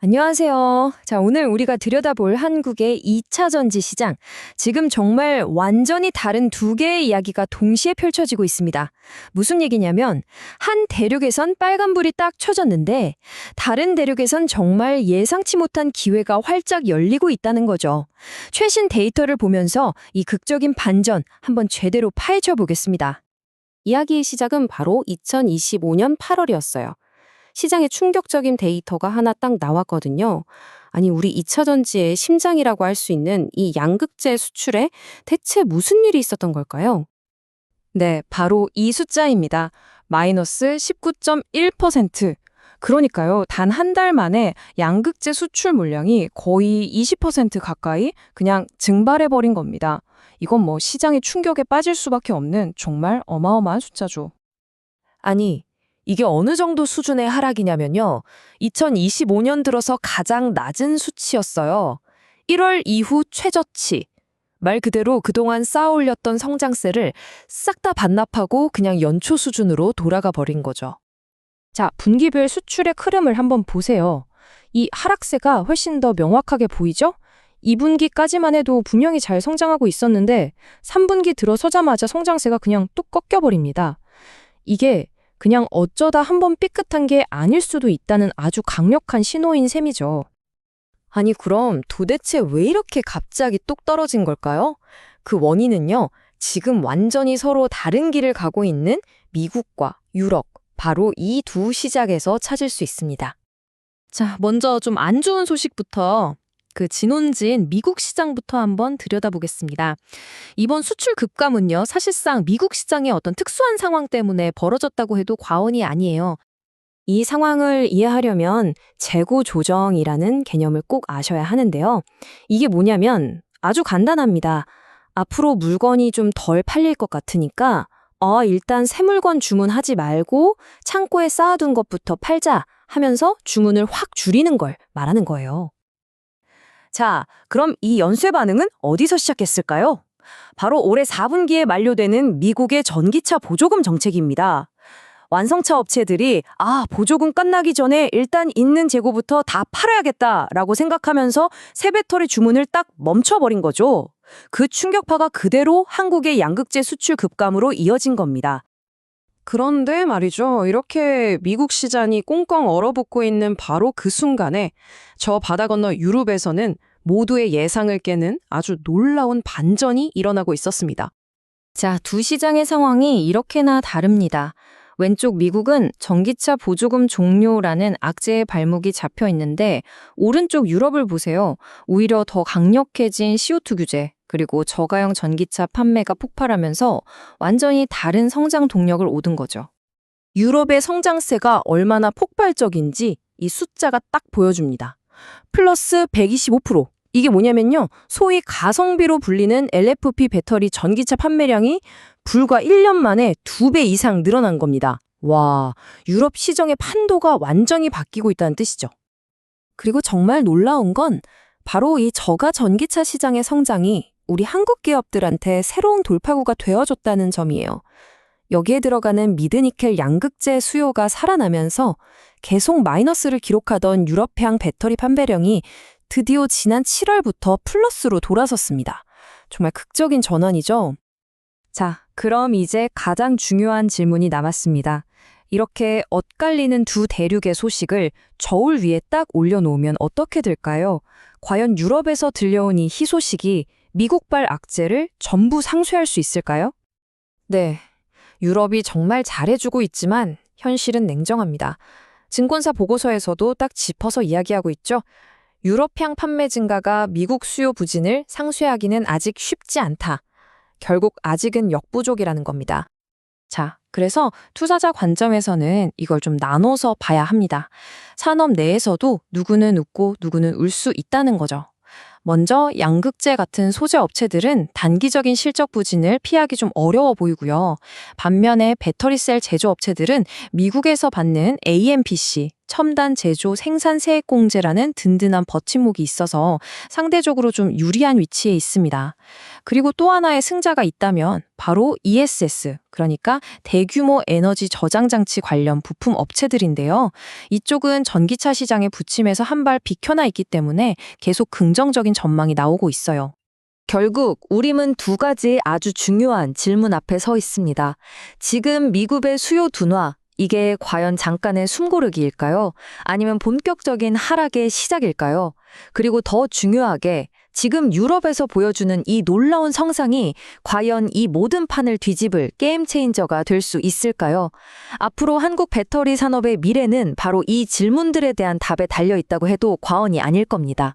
안녕하세요. 자, 오늘 우리가 들여다볼 한국의 2차 전지 시장. 지금 정말 완전히 다른 두 개의 이야기가 동시에 펼쳐지고 있습니다. 무슨 얘기냐면, 한 대륙에선 빨간불이 딱 켜졌는데, 다른 대륙에선 정말 예상치 못한 기회가 활짝 열리고 있다는 거죠. 최신 데이터를 보면서 이 극적인 반전 한번 제대로 파헤쳐 보겠습니다. 이야기의 시작은 바로 2025년 8월이었어요. 시장에 충격적인 데이터가 하나 딱 나왔거든요. 아니, 우리 2차 전지의 심장이라고 할 수 있는 이 양극재 수출에 대체 무슨 일이 있었던 걸까요? 네, 바로 이 숫자입니다. 마이너스 19.1%. 그러니까요, 단 한 달 만에 양극재 수출 물량이 거의 20% 가까이 그냥 증발해버린 겁니다. 이건 뭐 시장의 충격에 빠질 수밖에 없는 정말 어마어마한 숫자죠. 아니, 이게 어느 정도 수준의 하락이냐면요. 2025년 들어서 가장 낮은 수치였어요. 1월 이후 최저치. 말 그대로 그동안 쌓아 올렸던 성장세를 싹 다 반납하고 그냥 연초 수준으로 돌아가 버린 거죠. 자, 분기별 수출의 흐름을 한번 보세요. 이 하락세가 훨씬 더 명확하게 보이죠? 2분기까지만 해도 분명히 잘 성장하고 있었는데 3분기 들어서자마자 성장세가 그냥 뚝 꺾여버립니다. 이게 그냥 어쩌다 한번 삐끗한 게 아닐 수도 있다는 아주 강력한 신호인 셈이죠. 아니, 그럼 도대체 왜 이렇게 갑자기 똑 떨어진 걸까요? 그 원인은요, 지금 완전히 서로 다른 길을 가고 있는 미국과 유럽, 바로 이 두 시작에서 찾을 수 있습니다. 자, 먼저 좀 안 좋은 소식부터 그 진원지인 미국 시장부터 한번 들여다보겠습니다. 이번 수출 급감은요, 사실상 미국 시장의 어떤 특수한 상황 때문에 벌어졌다고 해도 과언이 아니에요. 이 상황을 이해하려면 재고 조정이라는 개념을 꼭 아셔야 하는데요. 이게 뭐냐면 아주 간단합니다. 앞으로 물건이 좀 덜 팔릴 것 같으니까 어, 일단 새 물건 주문하지 말고 창고에 쌓아둔 것부터 팔자 하면서 주문을 확 줄이는 걸 말하는 거예요. 자, 그럼 이 연쇄 반응은 어디서 시작했을까요? 바로 올해 4분기에 만료되는 미국의 전기차 보조금 정책입니다. 완성차 업체들이 아, 보조금 끝나기 전에 일단 있는 재고부터 다 팔아야겠다라고 생각하면서 새 배터리 주문을 딱 멈춰버린 거죠. 그 충격파가 그대로 한국의 양극재 수출 급감으로 이어진 겁니다. 그런데 말이죠. 이렇게 미국 시장이 꽁꽁 얼어붙고 있는 바로 그 순간에 저 바다 건너 유럽에서는 모두의 예상을 깨는 아주 놀라운 반전이 일어나고 있었습니다. 자, 두 시장의 상황이 이렇게나 다릅니다. 왼쪽 미국은 전기차 보조금 종료라는 악재의 발목이 잡혀 있는데 오른쪽 유럽을 보세요. 오히려 더 강력해진 CO2 규제 그리고 저가형 전기차 판매가 폭발하면서 완전히 다른 성장 동력을 얻은 거죠. 유럽의 성장세가 얼마나 폭발적인지 이 숫자가 딱 보여줍니다. 플러스 125%. 이게 뭐냐면요. 소위 가성비로 불리는 LFP 배터리 전기차 판매량이 불과 1년 만에 2배 이상 늘어난 겁니다. 와, 유럽 시장의 판도가 완전히 바뀌고 있다는 뜻이죠. 그리고 정말 놀라운 건 바로 이 저가 전기차 시장의 성장이 우리 한국 기업들한테 새로운 돌파구가 되어줬다는 점이에요. 여기에 들어가는 미드니켈 양극재 수요가 살아나면서 계속 마이너스를 기록하던 유럽향 배터리 판매량이 드디어 지난 7월부터 플러스로 돌아섰습니다. 정말 극적인 전환이죠. 자, 그럼 이제 가장 중요한 질문이 남았습니다. 이렇게 엇갈리는 두 대륙의 소식을 저울 위에 딱 올려놓으면 어떻게 될까요? 과연 유럽에서 들려온 이 희소식이 미국발 악재를 전부 상쇄할 수 있을까요? 네, 유럽이 정말 잘해주고 있지만 현실은 냉정합니다. 증권사 보고서에서도 딱 짚어서 이야기하고 있죠. 유럽향 판매 증가가 미국 수요 부진을 상쇄하기는 아직 쉽지 않다. 결국 아직은 역부족이라는 겁니다. 자, 그래서 투자자 관점에서는 이걸 좀 나눠서 봐야 합니다. 산업 내에서도 누구는 웃고 누구는 울 수 있다는 거죠. 먼저 양극재 같은 소재 업체들은 단기적인 실적 부진을 피하기 좀 어려워 보이고요. 반면에 배터리셀 제조 업체들은 미국에서 받는 AMPC, 첨단 제조 생산 세액공제라는 든든한 버팀목이 있어서 상대적으로 좀 유리한 위치에 있습니다. 그리고 또 하나의 승자가 있다면 바로 ESS, 그러니까 대규모 에너지 저장 장치 관련 부품 업체들인데요. 이쪽은 전기차 시장의 부침에서 한 발 비켜나 있기 때문에 계속 긍정적인 전망이 나오고 있어요. 결국 우림은 두 가지 아주 중요한 질문 앞에 서 있습니다. 지금 미국의 수요 둔화, 이게 과연 잠깐의 숨고르기일까요? 아니면 본격적인 하락의 시작일까요? 그리고 더 중요하게 지금 유럽에서 보여주는 이 놀라운 성상이 과연 이 모든 판을 뒤집을 게임 체인저가 될 수 있을까요? 앞으로 한국 배터리 산업의 미래는 바로 이 질문들에 대한 답에 달려 있다고 해도 과언이 아닐 겁니다.